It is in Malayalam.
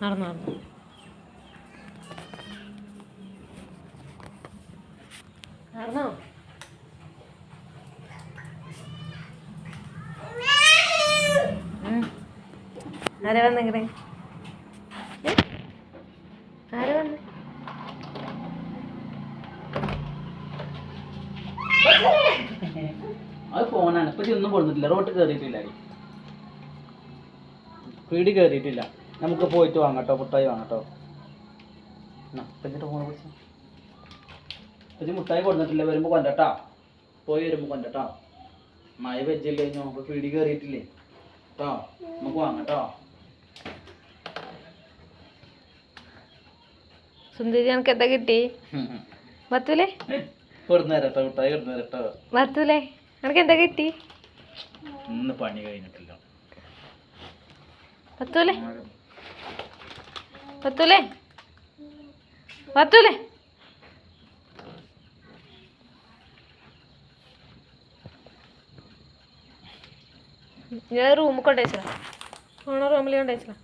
നടന്നു നടന്നു. നടന്നോ. ആരാ വന്നെങ്കിലേ ആരാ വന്ന്? അത് ഫോണാണ് ഇപ്പൊ ഒന്നും കൊടുത്തിട്ടില്ല റോട്ട് കയറിയിട്ടില്ല പീടി കയറിയിട്ടില്ല നമുക്ക് പോയിട്ട് വാങ്ങട്ടോ മുട്ടായി വാങ്ങട്ടോ. ഫോൺ വിളിച്ചു ഇത് മുട്ടായി കൊടുത്തിട്ടില്ല വരുമ്പോ കൊണ്ടട്ടാ. പോയി വരുമ്പോ കൊണ്ടട്ടാ. മഴ വെച്ചില്ലേ നമുക്ക് പീടി കയറിയിട്ടില്ലേ കേട്ടോ നമുക്ക് വാങ്ങട്ടോ. സുന്ദരി എനിക്ക് എന്താ കിട്ടി? ബത്തൂലേ കൊടുന്നേരട്ടോ മുട്ടായി കൊടുന്നേരട്ടോ ബത്തൂലേ എനിക്ക് എന്താ കിട്ടി? ഇന്ന് പണി കഴിഞ്ഞിട്ടില്ല. ബത്തൂലേ ബത്തൂലേ ബത്തൂലേ ഞാൻ റൂമിൽ കൊണ്ടുവച്ചാ ഓണ റൂമിൽ കൊണ്ടുവച്ചാ